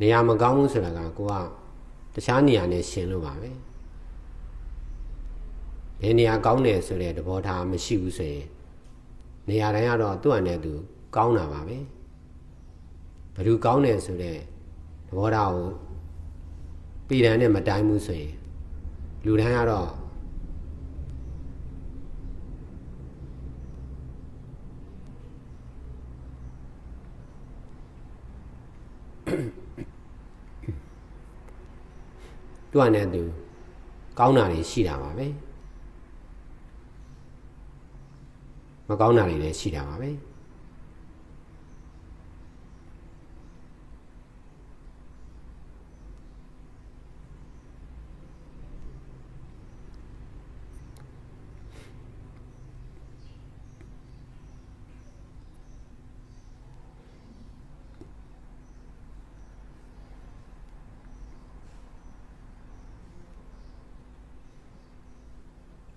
နေရာမကောင်းဘူးဆိုတာကကိုကတခြားနေရာနဲ့ရှင်လို့ပါပဲဘယ်နေရာကောင်းတယ်ဆိုတဲ့သဘောထားမရှိဘူးဆိုရင်နေရာတိုင်းကတော့သူ့အနေနဲ့သူကောင်းတာပါပဲဘယ်သူကောင်းတယ်ဆိုတဲ့သဘောထားကိုပြည်တန်နဲ့မတိုင်းဘူးဆိုရင်လူတိုင်းကတော့ သူ့အနေနဲ့သူကောင်းတာတွေရှိတာပါပဲမကောင်းတာတွေလည်းရှိတာပါပဲ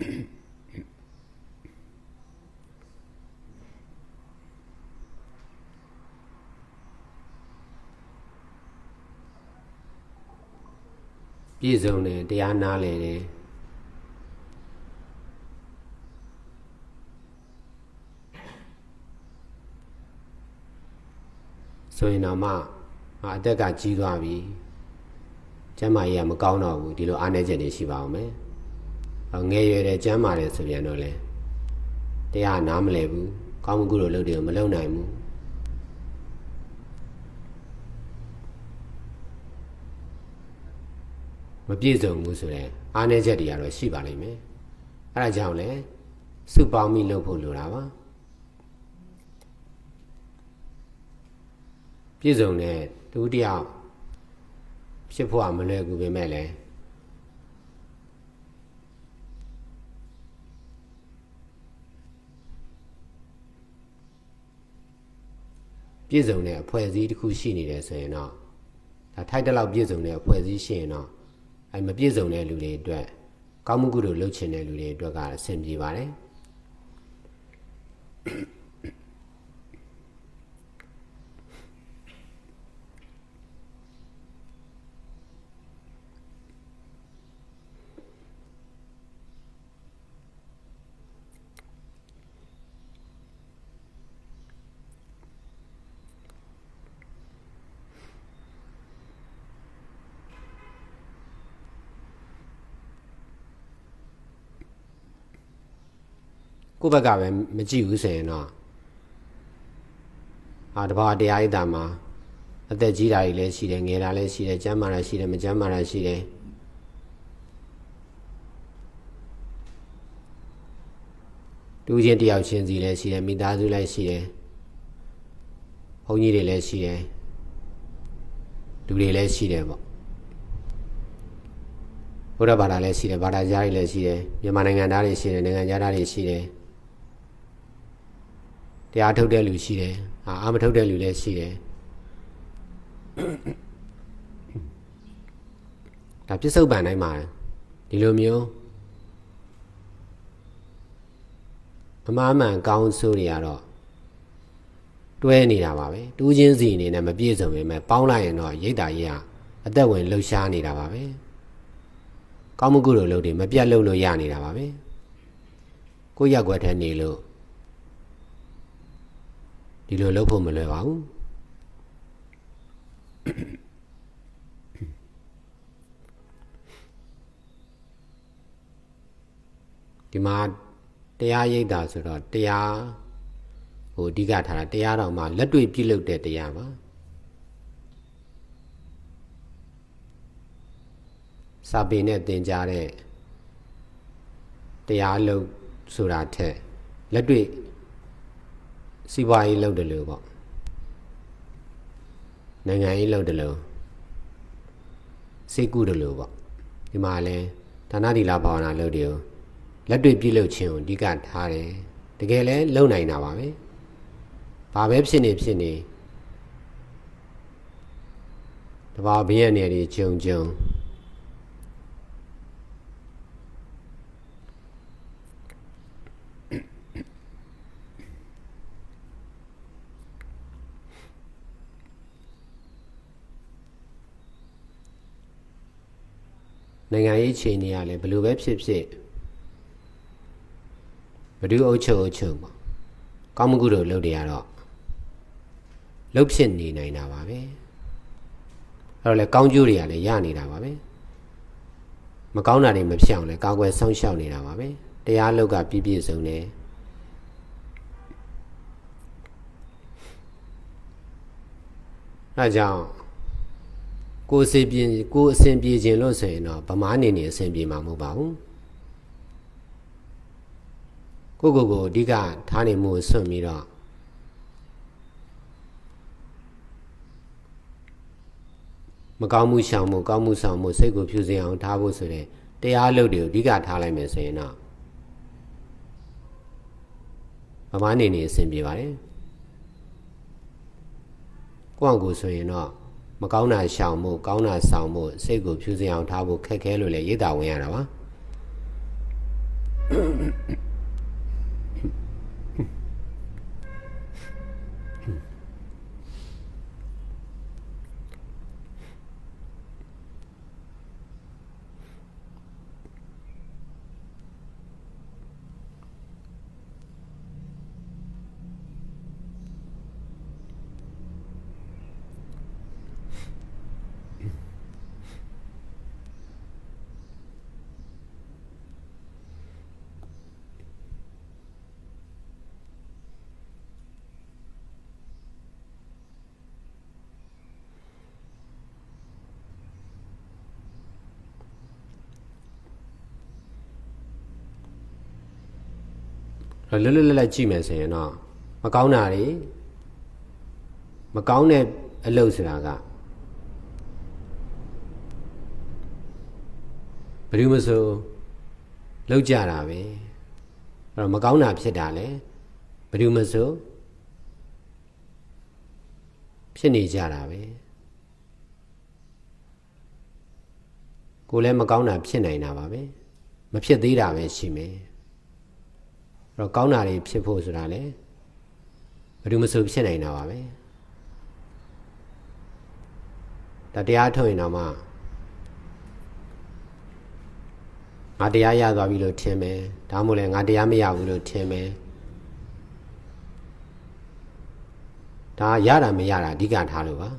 ပြည့်စုံတယ်တရားနားလည်တယ်ဆိုရင်တော့မှအာအသက်ကကြီးသွားပြီကျမ်းမာရေးကမကောင်းတော့ဘူးဒီလိုအားနည်းချက်တွေရှိပါအောင်မယ်အော် ငယ်ရွယ်တယ်ကျမ်းမာတယ်ဆိုပြန်တော့လေတရားနားမလည်ဘူးကောင်းမှုကုသိုလ်လုပ်တယ်မလုပ်နိုင်ဘူးမပြည့်စုံဘူးဆိုတော့အားနည်းချက်တွေကတော့ရှိပါလိမ့်မယ်အဲဒါကြောင့်လဲစုပေါင်းပြီးလုပ်ဖို့လိုတာပါပြည့်စုံတဲ့သူတယောက်ဖြစ်ဖို့ကမလွယ်ကူပေမဲ့လည်း ပြည့်စုံတဲ့အဖွဲ့အစည်းတစ်ခုရှိနေတယ်ဆိုရင်တော့ဒါထိုက်တဲ့လောက်ပြည့်စုံတဲ့အဖွဲ့အစည်းရှိရင်တော့အဲမပြည့်စုံတဲ့လူတွေအတွက်ကောင်းမှုကုသိုလ်လုပ်ချင်တဲ့လူတွေအတွက်ကအဆင်ပြေပါတယ် ကိုယ့်ဘက်ကပဲမကြည့်ဘူးဆိုရင်တော့အာတဘာတရားဣဒ္ဓမှာအသက်ကြီးတာတွေလည်းရှိတယ်ငယ်တာလည်းရှိတယ်ကျန်းမာတာရှိတယ်မကျန်းမာတာရှိတယ်တူချင်းတယောက်ချင်းစီလည်းရှိတယ်မိသားစုလည်းရှိတယ်ဘုန်းကြီးတွေလည်းရှိတယ်လူတွေလည်းရှိတယ်ပေါ့ဘုရားဘာသာလည်းရှိတယ်ဘာသာကြားတွေလည်းရှိတယ်မြန်မာနိုင်ငံသားတွေရှိတယ်နိုင်ငံခြားသားတွေရှိတယ် တရားထုတ်တဲ့လူရှိတယ်အာအာမထုတ်တဲ့လူလည်းရှိတယ်ဒါပြစ္ဆုတ်ပန်တိုင်းမှာဒီလိုမျိုးအမှားမှန်ကောင်းဆိုးတွေကတော့တွဲနေတာပါပဲတူးချင်းစီအနေနဲ့မပြည့်စုံပေမဲ့ပေါင်းလိုက်ရင်တော့ရိတ်တာကြီးကအသက်ဝင်လှုပ်ရှားနေတာပါပဲကောင်းမှုကုသိုလ်လုပ်တွေမပြတ်လုပ်လို့ရနေတာပါပဲကိုယ့်ရက်ွက်ထဲနေလို့ ဒီလိုလုပ်ဖို့မလွယ်ပါဘူးဒီမှာတရားရိပ်တာဆိုတော့တရားဟိုအဓိကထားတာတရားတော်မှာလက်တွေ့ပြုလုပ်တဲ့တရားပါစာပေနဲ့သင်ကြားတဲ့တရားလုပ်ဆိုတာထက်လက်တွေ့ စီးပွားရေးလုပ်တယ်လို့ပေါ့နိုင်ငံရေးလုပ်တယ်လို့စိတ်ကူးတယ်လို့ပေါ့ဒီမှာလဲဒါနသီလဘာဝနာလုပ်တယ်လက်တွေ့ပြုလုပ်ခြင်းကိုအဓိကထားတယ်တကယ်လဲလုံနိုင်တာပါပဲဘာပဲဖြစ်နေဖြစ်နေတဘာဘေးရနေတွေဂျုံဂျုံ နိုင်ငံရေးအခြေအနေကလည်းဘယ်လိုပဲဖြစ်ဖြစ်ဘဒုအုပ်ချုပ်အုပ်ချုပ်ပေါ့ကောင်းမှုကုသိုလ်လုပ်တွေကတော့လှုပ်ဖြစ်နေနိုင်တာပါပဲအဲ့တော့လေကောင်းကျိုးတွေကလည်းရနေတာပါပဲမကောင်းတာတွေမဖြစ်အောင်လည်းကာကွယ်ဆောင်ရှောက်နေတာပါပဲတရားလောက်ကပြည့်ပြည့်စုံတယ်အဲကြောင့် ကိုယ်အစဉ်ပြေကိုယ်အစဉ်ပြေခြင်းလို့ဆိုရင်တော့ဗမာနေနေအစဉ်ပြေမှာမဟုတ်ပါဘူးကိုကိုကိုအဓိကထားနေမှုဆွန့်ပြီးတော့မကောင်းမှုရှောင်မှုကောင်းမှုဆောင်မှုစိတ်ကိုဖြူစင်အောင်ထားဖို့ဆိုတဲ့တရားလုပ်တွေကိုအဓိကထားလိုက်မယ်ဆိုရင်တော့ဗမာနေနေအစဉ်ပြေပါတယ်ကိုယ့်အကူဆိုရင်တော့ မကောင်းတာရှောင်မှုကောင်းတာဆောင်မှုစိတ်ကိုဖြူစင်အောင်ထားဖို့ခက်ခဲလို့လည်းရိတ်တာဝင်ရတာပါ လွတ်လွတ်လပ်လပ်ကြည့်မယ်ဆိုရင်တော့မကောင်းတာတွေမကောင်းတဲ့အလုပ်ဆိုတာကဘယ်သူမဆိုလောက်ကြတာပဲအဲ့တော့မကောင်းတာဖြစ်တာလေဘယ်သူမဆိုဖြစ်နေကြတာပဲကိုယ်လည်းမကောင်းတာဖြစ်နိုင်တာပါပဲမဖြစ်သေးတာပဲရှိမယ်အဲ့ တော့ကောင်းတာတွေဖြစ်ဖို့ဆိုတာလေဘယ်သူမဆိုဖြစ်နိုင်တာပါပဲဒါတရားထုတ်ရင်တော့မှငါတရားရသွားပြီလို့ထင်မယ်ဒါမှမဟုတ်လည်းငါတရားမရဘူးလို့ထင်မယ်ဒါရတာမရတာအဓိကထားလို့ပါ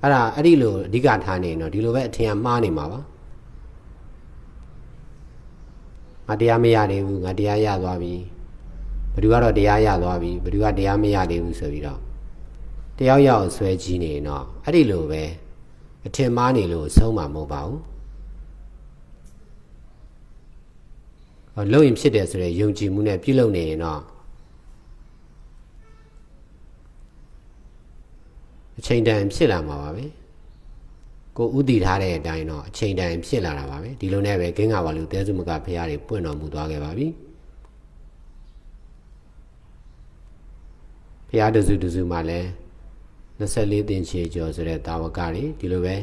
အဲ့ဒါအဲ့ဒီလိုအဓိကထားနေရင်တော့ဒီလိုပဲအထင်ကမှားနေမှာပါ ငါတရားမရသေးဘူးငါတရားရသွားပြီဘယ်သူကတော့တရားရသွားပြီဘယ်သူကတရားမရသေးဘူးဆိုပြီးတော့တယောက်ယောက်ဆွဲကြီးနေရင်တော့အဲ့ဒီလိုပဲအထင်မှားနေလို့ဆုံးမှာမဟုတ်ပါဘူးဟောလုံရင်ဖြစ်တယ်ဆိုတဲ့ယုံကြည်မှုနဲ့ပြုလုပ်နေရင်တော့အချိန်တန်ဖြစ်လာမှာပါပဲ ကိုဥတည်ထားတဲ့အတိုင်းတော့အချိန်တန်ဖြစ်လာတာပါပဲဒီလိုနဲ့ပဲဂင်းကပါလို့တဲစုမကဖရားတွေပွင့်တော်မူသွားခဲ့ပါပြီဖရားတစုတစုမှလည်း24တင်ချေကျော်ဆိုတဲ့တာဝကတွေဒီလိုပဲ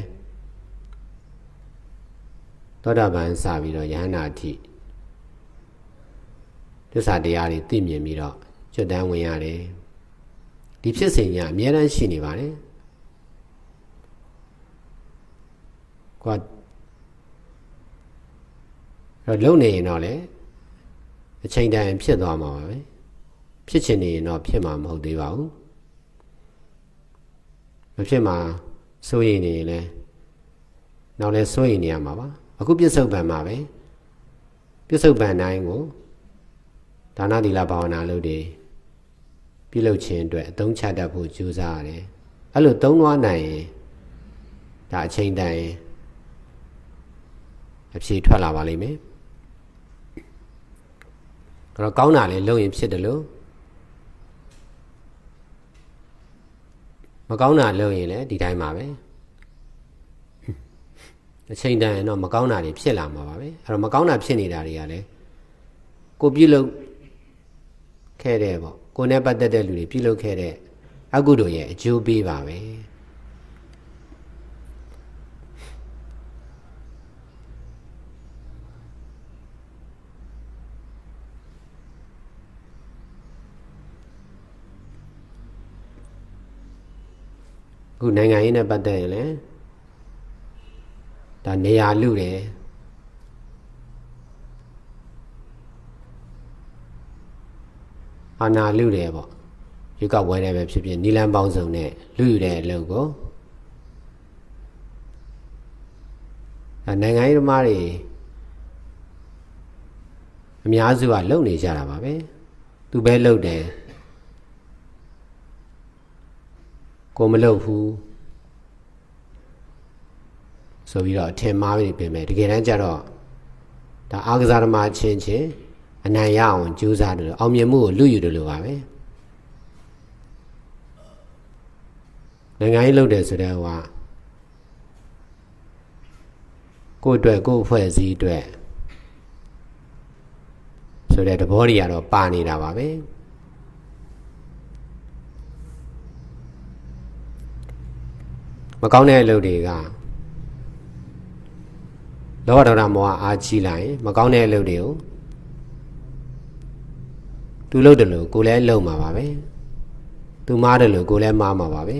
သောတာပန်စပြီးတော့ယဟန္တာအထိသစ္စာတရားတွေသိမြင်ပြီးတော့ကျွတ်တန်းဝင်ရတယ်ဒီဖြစ်စဉ်ကြီးအများတန်းရှိနေပါတယ် ကွာတော့လုံနေရင်တော့လေအချိန်တန်ဖြစ်သွားမှာပါပဲဖြစ်ချင်နေရင်တော့ဖြစ်မှာမဟုတ်သေးပါဘူးမဖြစ်မှာစိုးရိမ်နေရင်လည်းနောက်လည်းစိုးရိမ်နေရမှာပါအခုပြစ္ဆုတ်ပံမှာပဲပြစ္ဆုတ်ပံတိုင်းကိုဒါနသီလဘာဝနာလုပ်တွေပြုလုပ်ခြင်းအတွက်အသုံးချတတ်ဖို့ကြိုးစားရတယ်အဲ့လိုသုံးသွားနိုင်ရင်ဒါအချိန်တန်ရင် အဖြေထွက်လာပါလိမ့်မယ်အဲ့တော့ကောင်းတာလေလုပ်ရင်ဖြစ်တယ်လို့မကောင်းတာလုပ်ရင်လည်းဒီတိုင်းပါပဲအချိန်တန်ရင်တော့မကောင်းတာတွေဖြစ်လာမှာပါပဲအဲ့တော့မကောင်းတာဖြစ်နေတာတွေကလည်းကိုပြုလုပ်ခဲ့တဲ့ပေါ့ကိုနဲ့ပတ်သက်တဲ့လူတွေပြုလုပ်ခဲ့တဲ့အကုသိုလ်ရဲ့အကျိုးပေးပါပဲ အခုနိုင်ငံရေးနဲ့ပတ်သက်ရင်လည်းဒါနေရာလူတယ်အာနာလူတယ်ပေါ့ယူကဝဲတယ်ပဲဖြစ်ဖြစ်နီလန်းပေါင်းစုံနဲ့လူယူတဲ့အလုပ်ကိုနိုင်ငံရေးဓမ္မတွေအများစုကလုံနေကြတာပါပဲသူပဲလုံတယ် ကိုမလုံဘူးဆိုပြီးတော့အထင်မှားပြီးပြင်မယ်တကယ်တမ်းကျတော့ဒါအာကစားသမားချင်းချင်းအနိုင်ရအောင်ကြိုးစားတယ်လို့အောင်မြင်မှုကိုလူယူတယ်လို့ပါပဲနိုင်ငံရေးလုပ်တယ်ဆိုတဲ့ဟိုကကိုယ့်အတွက်ကိုယ့်အဖွဲ့အစည်းအတွက်ဆိုတဲ့သဘောတွေကတော့ပါနေတာပါပဲ ကောင်းတဲ့အလုပ်တွေကလောဘဒေါသမောဟအားကြီးလာရင်မကောင်းတဲ့အလုပ်တွေကိုသူလုပ်တယ်လို့ကိုယ်လည်းလုပ်မှာပါပဲသူမားတယ်လို့ကိုယ်လည်းမားမှာပါပဲ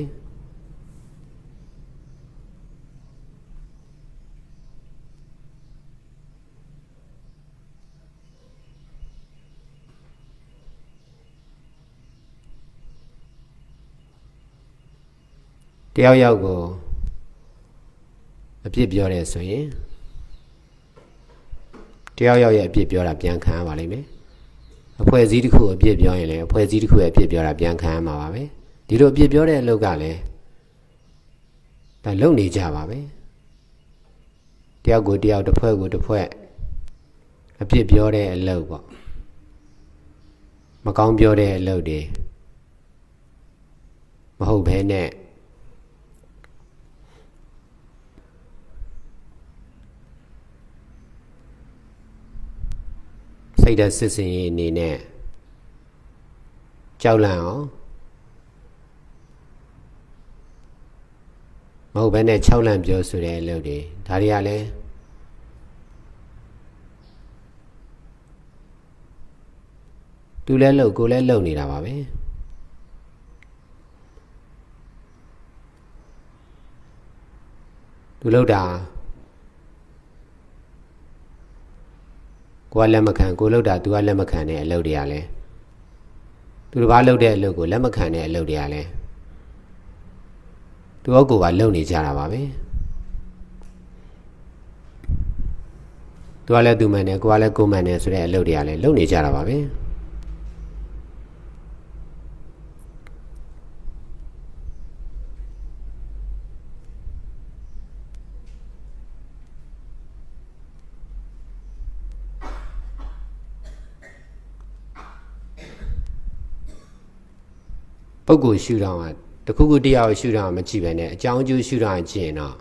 တယောက်ယောက်ကိုအပြစ်ပြောတယ်ဆိုရင်တယောက်ယောက်ရဲ့အပြစ်ပြောတာပြန်ခံရပါလိမ့်မယ်အဖွဲ့အစည်းတစ်ခုအပြစ်ပြောရင်လည်းအဖွဲ့အစည်းတစ်ခုရဲ့အပြစ်ပြောတာပြန်ခံရမှာပါပဲဒီလိုအပြစ်ပြောတဲ့အလုပ်ကလည်းဒါလုံနေကြပါပဲတယောက်ကိုတယောက်တစ်ဖွဲ့ကိုတစ်ဖွဲ့အပြစ်ပြောတဲ့အလုပ်ပေါ့မကောင်းပြောတဲ့အလုပ်တွေမဟုတ်ဘဲနဲ့ စိတ်ဓာတ်စစ်စင်ရေးအနေနဲ့ကြောက်လန့်အောင်မဟုတ်ဘဲနဲ့6လန့်ပြောဆိုတဲ့အလုပ်တွေဒါတွေကလည်းသူလည်းလှုပ်ကိုလည်းလှုပ်နေတာပါပဲသူလှုပ်တာ ကိုကလက်မခံကိုလှုပ်တာ तू ကလက်မခံတဲ့အလုပ်တွေကလည်းသူတစ်ပါးလှုပ်တဲ့အလုပ်ကိုလက်မခံတဲ့အလုပ်တွေကလည်းသူ့အကူပါလှုပ်နေကြတာပါပဲသူကလည်းသူမှန်တယ်ကိုကလည်းကိုမှန်တယ်ဆိုတဲ့အလုပ်တွေကလည်းလှုပ်နေကြတာပါပဲ ပုဂ္ဂိုလ်ရှုထောင့်ကတခုခုတရားကိုရှုထောင့်မကြည့်ပဲနဲ့အကြောင်းအကျိုးရှုထောင့်ကြည့်ရင်တော့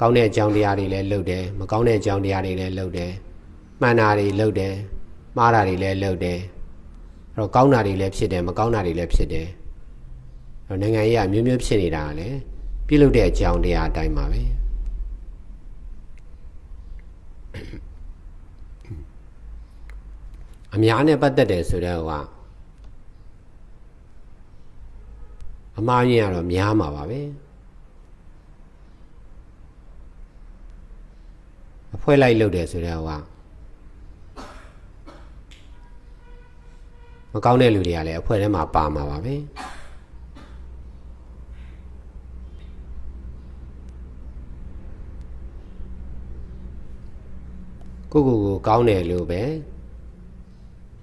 ကောင်းတဲ့အကြောင်းတရားတွေလည်းလုပ်တယ်မကောင်းတဲ့အကြောင်းတရားတွေလည်းလုပ်တယ်မှန်တာတွေလုပ်တယ်မှားတာတွေလည်းလုပ်တယ်အဲ့တော့ကောင်းတာတွေလည်းဖြစ်တယ်မကောင်းတာတွေလည်းဖြစ်တယ်အဲ့တော့နိုင်ငံရေးကမျိုးမျိုးဖြစ်နေတာကလည်းပြုလုပ်တဲ့အကြောင်းတရားအတိုင်းပါပဲအများနဲ့ပတ်သက်တယ်ဆိုတော့က အမှားရင်ကတော့များမှာပါပဲအဖွဲလိုက်လုပ်တယ်ဆိုတော့ကမကောင်းတဲ့လူတွေကလည်းအဖွဲထဲမှာပါမှာပါပဲကိုကိုကိုကောင်းတယ်လို့ပဲ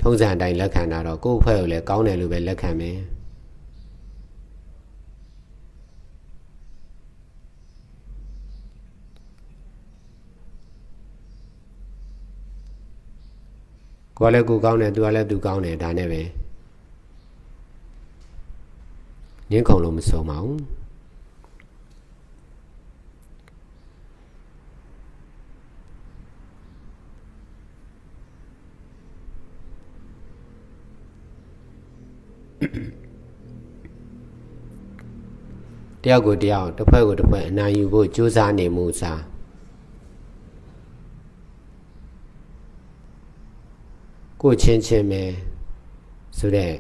ထုံးစံအတိုင်းလက်ခံတာတော့ကိုယ့်အဖွဲ့ကိုလည်းကောင်းတယ်လို့ပဲလက်ခံမယ် ကိုကလည်းကိုကောင်းတယ်သူကလည်းသူကောင်းတယ်ဒါနဲ့ပဲငင်းခုံလို့မဆုံးပါဘူးတယောက်ကိုတယောက်တစ်ဖွဲ့ကိုတစ်ဖွဲ့အနိုင်ယူဖို့ကြိုးစားနေမှုစား ကိုချင်းချင်းပဲဆိုတဲ့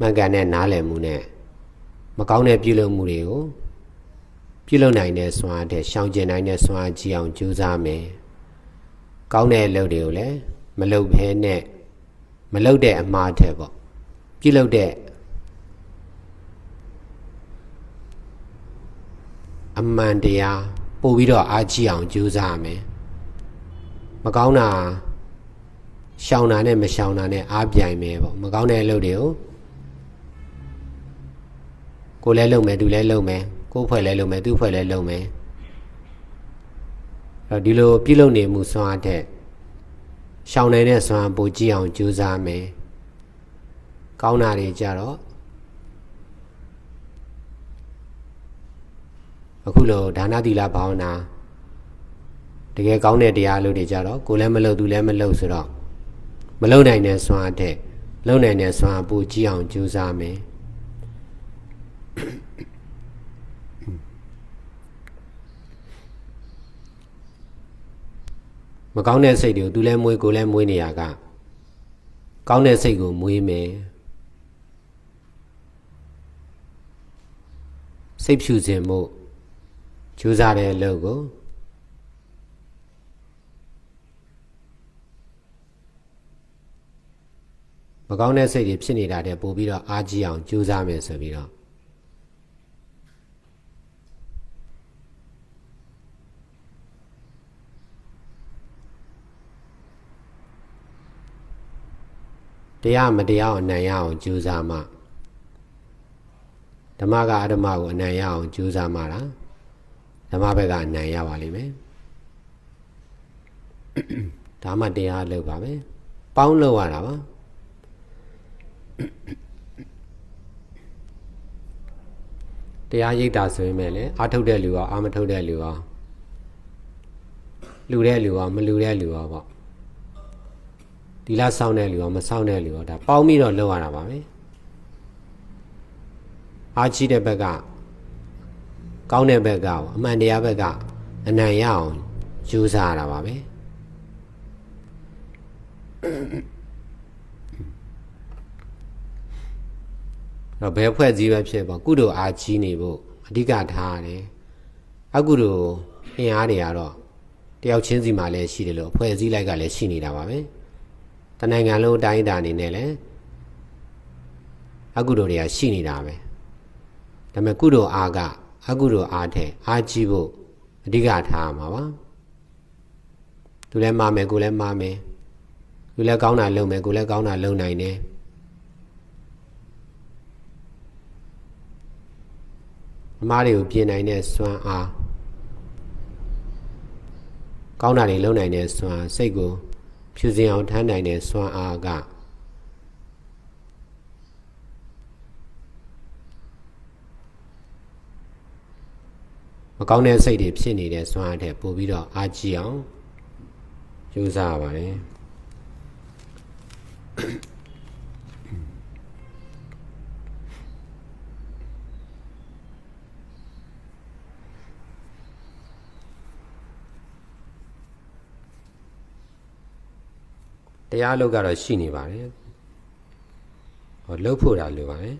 မှန်ကန်တဲ့နားလည်မှုနဲ့မကောင်းတဲ့ပြုလုပ်မှုတွေကိုပြုလုပ်နိုင်တဲ့စွမ်းတဲ့ရှောင်ကျဉ်နိုင်တဲ့စွမ်းကြီးအောင်ကြိုးစားမယ်။ကောင်းတဲ့အလုပ်တွေကိုလည်းမလုပ်ဘဲနဲ့မလုတ်တဲ့အမှားတဲ့ပေါ့ပြုလုပ်တဲ့အမှန်တရားပို့ပြီးတော့အားကြီးအောင်ကြိုးစားရမယ်မကောင်းတာ ရှောင်တာနဲ့မရှောင်တာနဲ့အားပြိုင်မယ်ပေါ့မကောင်းတဲ့အလုပ်တွေကိုကိုယ်လည်းလုပ်မယ်သူလည်းလုပ်မယ်ကိုယ်ဖွဲ့လည်းလုပ်မယ်သူဖွဲ့လည်းလုပ်မယ်အဲ့တော့ဒီလိုပြုလုပ်နေမှုစွမ်းအားတဲ့ရှောင်နေတဲ့စွမ်းအားပိုကြည့်အောင်ကြိုးစားမယ်ကောင်းတာတွေကြတော့အခုလိုဒါနသီလဘာဝနာတကယ်ကောင်းတဲ့တရားလို့တွေကြတော့ကိုယ်လည်းမလုပ်သူလည်းမလုပ်ဆိုတော့ မလုံနိုင်တဲ့စွမ်းအားတဲ့လုံနိုင်တဲ့စွမ်းအားပိုကြည့်အောင်ကြိုးစားမယ်မကောင်းတဲ့စိတ်တွေကိုသူလည်းမွေးကိုယ်လည်းမွေးနေရကကောင်းတဲ့စိတ်ကိုမွေးမယ်စိတ်ဖြူစင်မှုကြိုးစားတဲ့အလုပ်ကို မကောင်းတဲ့စိတ်တွေဖြစ်နေတာတဲ့ပို့ပြီးတော့အားကြီးအောင်ကြိုးစားမယ်ဆိုပြီးတော့တရားမတရားအောင်အနိုင်ရအောင်ကြိုးစားမှဓမ္မကအဓမ္မကိုအနိုင်ရအောင်ကြိုးစားမှလားဓမ္မဘက်ကအနိုင်ရပါလိမ့်မယ်ဒါမှတရားလုပ်ပါပဲပေါင်းလုပ်ရတာပါ တရားရိပ်တာဆိုရင်ပဲလေအာထုတ်တဲ့လူရောအာမထုတ်တဲ့လူရောလူတဲ့လူရောမလူတဲ့လူရောပေါ့ဒီလားစောင်းတဲ့လူရောမစောင်းတဲ့လူရောဒါပေါင်းပြီးတော့လုပ်ရတာပါပဲအားကြီးတဲ့ဘက်ကကောင်းတဲ့ဘက်ကပေါ့အမှန်တရားဘက်ကအနိုင်ရအောင်ကြိုးစားရတာပါပဲ တော့ဘယ်ဖွဲ့စည်းပဲဖြစ်ပေါ့ကုသိုလ်အားကြီးနေဖို့အဓိကထားရတယ်အကုသိုလ်အင်အားတွေကတော့တယောက်ချင်းစီမှာလည်းရှိတယ်လို့အဖွဲ့အစည်းလိုက်ကလည်းရှိနေတာပါပဲတနိုင်ငံလုံးအတိုင်းအတာအနေနဲ့လည်းအကုသိုလ်တွေကရှိနေတာပဲဒါပေမဲ့ကုသိုလ်အားကအကုသိုလ်အားတဲ့အားကြီးဖို့အဓိကထားရမှာပါသူလည်းမာမယ်ကိုလည်းမာမယ်သူလည်းကောင်းတာလုပ်မယ်ကိုလည်းကောင်းတာလုပ်နိုင်တယ် အမားတွေကိုပြင်နိုင်တဲ့စွမ်းအားကောင်းတာတွေလုပ်နိုင်တဲ့စွမ်းစိတ်ကိုဖြူစင်အောင်ထမ်းနိုင်တဲ့စွမ်းအားကမကောင်းတဲ့စိတ်တွေဖြစ်နေတဲ့စွမ်းအားတဲ့ပို့ပြီးတော့အားကြီးအောင်ကြိုးစားရပါတယ် တရားလုပ်ကတော့ရှိနေပါတယ်ဟောလှုပ်ဖို့တာလိုပါတယ်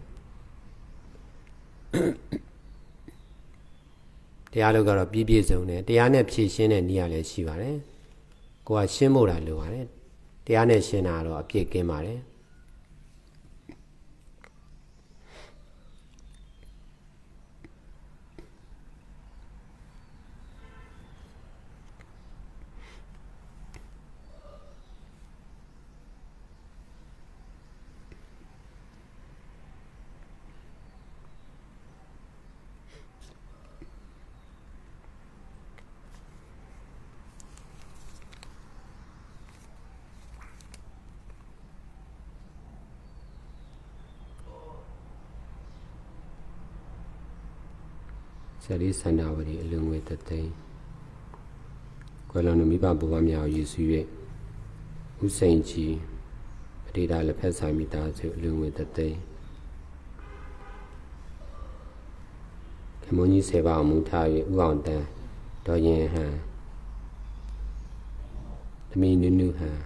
တရားလုပ်ကတော့ပြည့်ပြည့်စုံတယ်တရားနဲ့ဖြည့်ရှင်းတဲ့နည်းရလည်းရှိပါတယ်ကိုကရှင်းဖို့တာလိုပါတယ်တရားနဲ့ရှင်းတာတော့အပြည့်ကင်းပါတယ် ဆရာလေးစန္ဒဝရီအလွန်ငွေတသိန်းကွယ်လွန်သူမိဘဘုရားများကိုရည်စူး၍ဥစိန်ကြီးအတေတာလက်ဖက်ဆိုင်မိသားစုအလွန်ငွေတသိန်းခမုန်းကြီးဆေပါအောင်မူထား၍ဥအောင်တန်းဒေါ်ရင်ဟန်သမီးနုနုဟန်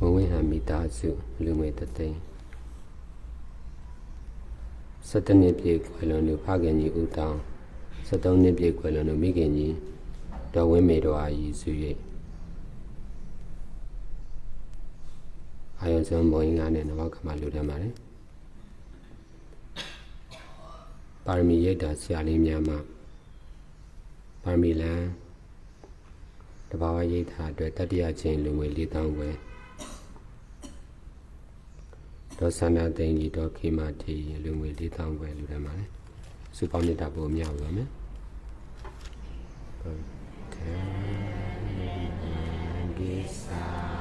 ဝဝင်းဟန်မိသား စုလူငွေတသိန်းဆ17နှစ်ပြည့်ခွေလွန်သူဖခင်ကြီးဦးတောင်း73နှစ်ပြည့်ခွေလွန်သူမိခင်ကြီးဒေါ်ဝင်းမေတော်အားရည်စု၍အာယုံစုံဘုံငါနဲ့နဝကမလူတမ်းပါတယ်ပါရမီရိတ်တာဆရာလေးများမှပါရမီလန်တဘာဝရိတ်တာအတွက်တတိယချင်းလူငွေ4000ဝယ် ဒေါ်ဆန္ဒသိန်းကြီးဒေါ်ခေမတီလူငွေ4000ဝယ်လူတမ်းပါတယ်စုပေါင်းနေတာပို့မြောက်ပါမယ်ဟုတ်တယ်ဒီစာ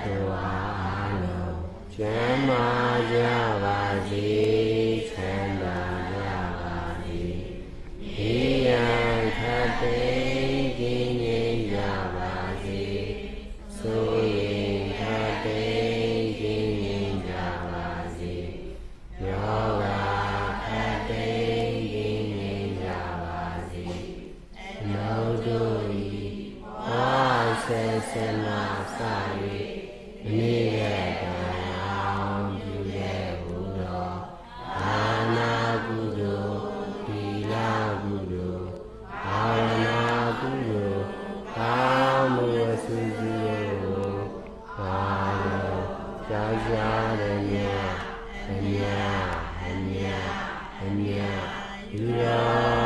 တတ္တဝါအလုံးကျမ်းမာကြပါစေချမ်းသာကြပါစေဤရန်ခတ်သိ ကြာကြာတဲ့မြတ်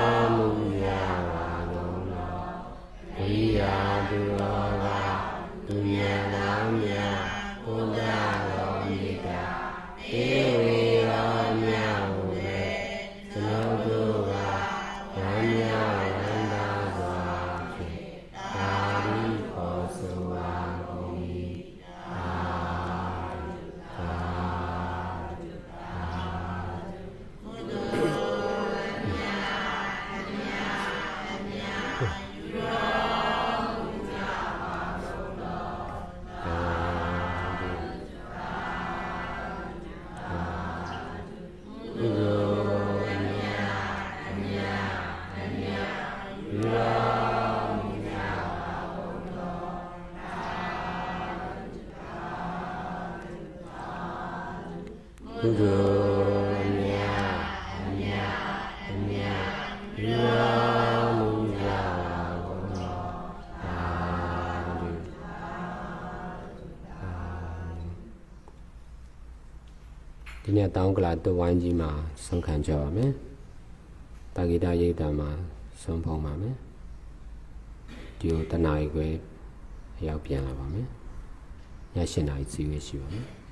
နေ့တောင်းကလာတဝိုင်းကြီးမှာဆုံးခံကြပါမယ်။တာဂိတရိတ်တံမှာဆုံးဖုံးပါမယ်။ဒီကိုတနာရီခွဲရောက်ပြန်လာပါမယ်။ည7:00နာရီစီးဝေးရှိပါမယ်။